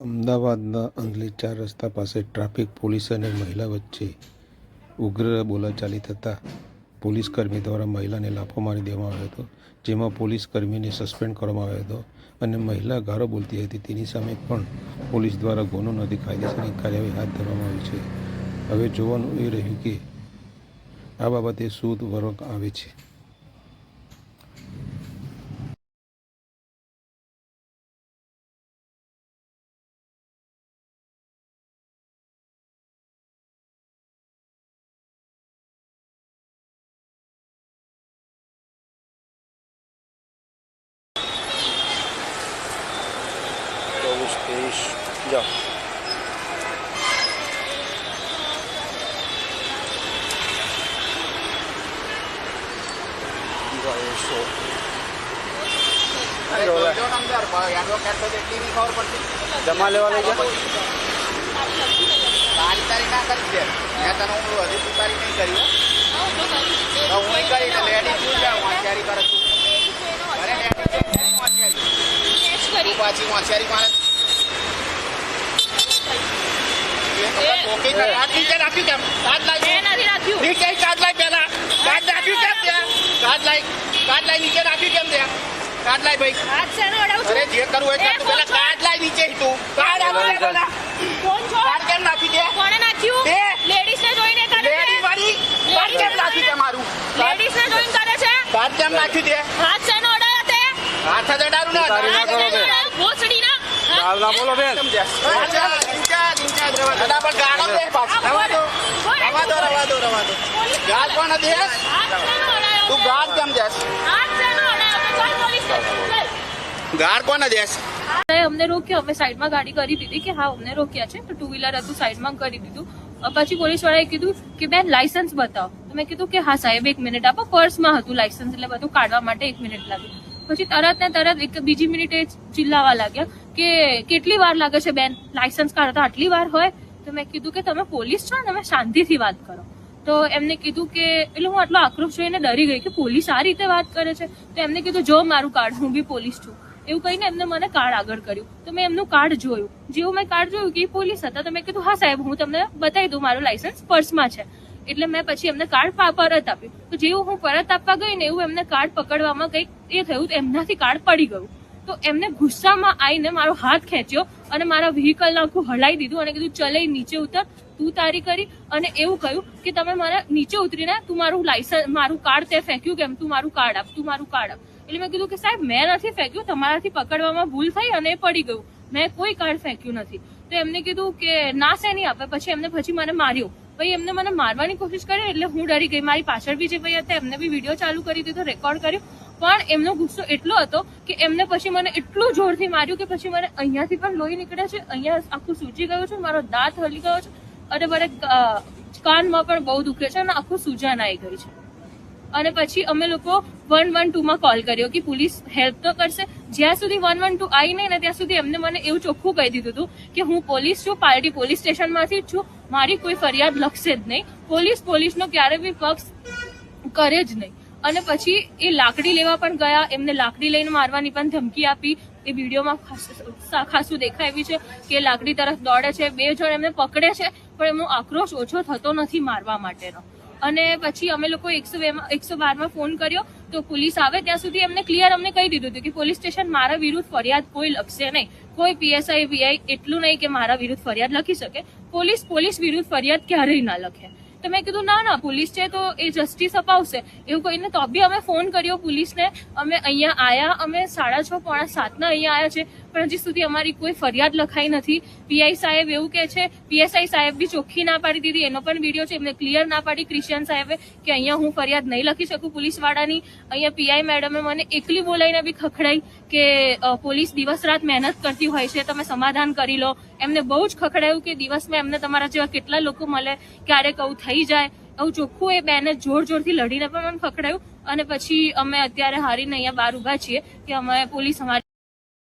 અમદાવાદના અંગલી ચાર રસ્તા પાસે ટ્રાફિક, પોલીસ અને મહિલા વચ્ચે ઉગ્ર બોલાચાલી થતાં પોલીસ કર્મી દ્વારા મહિલાને લાફો મારી દેવામાં આવ્યો હતો, જેમાં પોલીસ કર્મીને સસ્પેન્ડ કરવામાં આવ્યો હતો અને મહિલા ગારો બોલતી હતી. તેની સામે પણ પોલીસ દ્વારા ગુનો નોંધી કાયદેસરની કાર્યવાહી હાથ ધરવામાં આવી છે. હવે જોવાનું એ રહ્યું કે આ બાબતે શું વર્ગ આવે છે. ચોવીસ ત્રીસ જાઓ સો જમા લેવા લઈ જાઓ તારી તારી ના કરી દે મેં તને હું હજી તું તારી નહીં કરી હો. તો હું નહીં કરી તો લેડી તું જા હોશિયારી કરે તું અરે લેડી છે, કેમ હોશિયારી? તું પાછી હોશિયારી મારે એ તો કાંઈ ટોકી જ નથી. હાથ નીચે રાખ્યું કેમ? હાથ લાઈ. નીચે કાચ લાઈ પહેલા. કાચ રાખ્યું કેમ ત્યાં? કાચ લાઈ. કાચ લાઈ નીચે રાખ્યું કેમ ત્યાં? કાચ લાઈ ભાઈ. અરે જે કરવું હોય કર. તું પહેલા કાચ લાઈ નીચે તું. કાચ આપી દે પહેલા. કાચ કેમ નાખી દે? બે. લેડી વાળી. કાચ કેમ નાખ્યું તે મારું? બોલો બેન સમજ્યા? નીચા, નીચા, નીચા જ રહેવા દે. દાદા, પણ ગાળો દે પાછો. રવા દો. રવા દો, રવા દો, રવા દો. ગાળ કોણ દે? તું ગાળ કેમ દેસ? ગાળ કોને દેસ? અમને રોક્યો. અમે સાઈડમાં ગાડી કરી દીધી કે હા અમને રોક્યા છે. તો ટુ વ્હીલર હતું સાઈડમાં કરી દીધું. પછી પોલીસ વાળાએ કીધું કે બેન લાયસન્સ બતાવો. તો મેં કીધું કે હા સાહેબ એક મિનિટ આપો. પર્સમાં હતું લાયસન્સ એટલે બધું કાઢવા માટે એક મિનિટ લાગ્યું. પછી તરત ને તરત એક બીજી મિનિટે ચિલ્લાવા લાગ્યા કે કેટલી વાર લાગે છે બેન? લાયસન્સ કાઢતા આટલી વાર હોય. તો મેં કીધું કે તમે પોલીસ છો ને, તમે શાંતિથી વાત કરો. તો એમને કીધું કે, એટલે હું આટલો આક્રોશ જોઈને ડરી ગઈ કે પોલીસ આ રીતે વાત કરે છે? તો એમને કીધું, જો મારું કાર્ડ, હું બી પોલીસ છું. એવું કહીને એમને મને કાર્ડ આગળ કર્યું. તો મેં એમનું કાર્ડ જોયું. જેવું મેં કાર્ડ જોયું કે એ પોલીસ હતા, તો મેં કીધું, હા સાહેબ, હું તમને બતાવી દઉં, મારું લાયસન્સ પર્સમાં છે. એટલે મેં પછી એમને કાર્ડ પરત આપ્યું. તો જેવું હું પરત આપવા ગઈ ને એવું એમને કાર્ડ પકડવામાં કંઈક એ થયું, તો એમનાથી કાર્ડ પડી ગયું. તો એમને ગુસ્સામાં આવીને મારો હાથ ખેંચ્યો અને મારા વ્હીકલ આખું હલાઈ દીધું અને કીધું, ચલે નીચે ઉતર, તું તારી કરી. અને એવું કહ્યું કે, તમે મારા નીચે ઉતરીને તું મારું લાયસન્સ મારું કાર્ડ તે ફેંક્યું કેમ? તું મારું કાર્ડ આપ, તું મારું કાર્ડ આપ. એટલે મેં કીધું કે, સાહેબ, મેં નથી ફેંક્યું, તમારાથી પકડવામાં ભૂલ થઈ અને એ પડી ગયું. મેં કોઈ કાર્ડ ફેંક્યું નથી. તો એમને કીધું કે, ના શેની આપે. પછી એમને પછી મને માર્યો. ભાઈ એમને મને મારવાની કોશિશ કરી, એટલે હું ડરી ગઈ. મારી પાછળ બી જે ભાઈ હતા, એમને બી વીડિયો ચાલુ કરી દીધો રેકોર્ડ કર્યો. પણ એમનો ગુસ્સો એટલો હતો કે એમને પછી મને એટલું જોરથી માર્યું કે પછી મને અહીંયાથી પણ લોહી નીકળે છે, અહીંયા આખું સૂજી ગયું છે, મારો દાંત હલી ગયો છે અને મને કાનમાં પણ બહુ દુખે છે અને આખું સૂજાન આવી ગઈ છે. અને પછી અમે લોકો વન વન ટુ માં કોલ કર્યો કે પોલીસ હેલ્પ તો કરશે. જ્યાં સુધી વન વન ટુ આવી નહીં ને ત્યાં સુધી એમને મને એવું ચોખ્ખું કહી દીધું હતું કે હું પોલીસ છું પાર્ટી પોલીસ સ્ટેશનમાંથી જ છું, મારી કોઈ ફરિયાદ લખશે જ નહીં. પોલીસ પોલીસનો ક્યારે બી પક્ષ કરે જ નહીં. અને પછી એ લાકડી લેવા પણ ગયા, એમને લાકડી લઈને મારવાની પણ ધમકી આપી. એ વિડીયોમાં ખાસું દેખાય છે કે લાકડી તરફ દોડે છે. બે જણ એમને પકડે છે, પણ એમનો આક્રોશ ઓછો થતો નથી મારવા માટેનો. અને પછી અમે લોકો એકસો એકસો બારમાં ફોન કર્યો, તો પોલીસ આવે. ત્યાં સુધી એમને ક્લિયર અમને કહી દીધું હતું કે પોલીસ સ્ટેશન મારા વિરુદ્ધ ફરિયાદ કોઈ લખશે નહીં. કોઈ પીએસઆઈ, વીઆઈ એટલું નહીં કે મારા વિરુદ્ધ ફરિયાદ લખી શકે. પોલીસ પોલીસ વિરુદ્ધ ફરિયાદ ક્યારેય ના લખે. તો મેં કીધું, ના ના, પોલીસ છે તો એ જસ્ટિસ અપાવશે. એવું કહીને તો બી અમે ફોન કર્યો પોલીસને. અમે અહીંયા આયા, અમે સાડા છ, પોણા સાતના અહીંયા આવ્યા છે. પણ હજી સુધી અમારી કોઈ ફરિયાદ લખાઈ નથી. પીઆઈ સાહેબ એવું કે છે, પીએસઆઈ સાહેબ બી ચોખ્ખી ના પાડી દીધી. એનો પણ વીડિયો છે, એમને ક્લિયર ના પાડી ક્રિશ્ચિયન સાહેબે કે અહીંયા હું ફરિયાદ નહીં લખી શકું પોલીસવાળાની. અહીંયા પીઆઈ મેડમે મને એકલી બોલાવીને બી ખખડાઈ કે પોલીસ દિવસ રાત મહેનત કરતી હોય છે, તમે સમાધાન કરી લો. એમને બહુ જ ખખડાયું કે દિવસમાં એમને તમારા જેવા કેટલા લોકો મળે, ક્યારેક આવું થઈ જાય. આવું ચોખ્ખું એ બેને જોર જોરથી લડીને પણ મને ખખડાયું. અને પછી અમે અત્યારે હારીને અહીંયા બહાર ઊભા છીએ કે અમે પોલીસ અમારી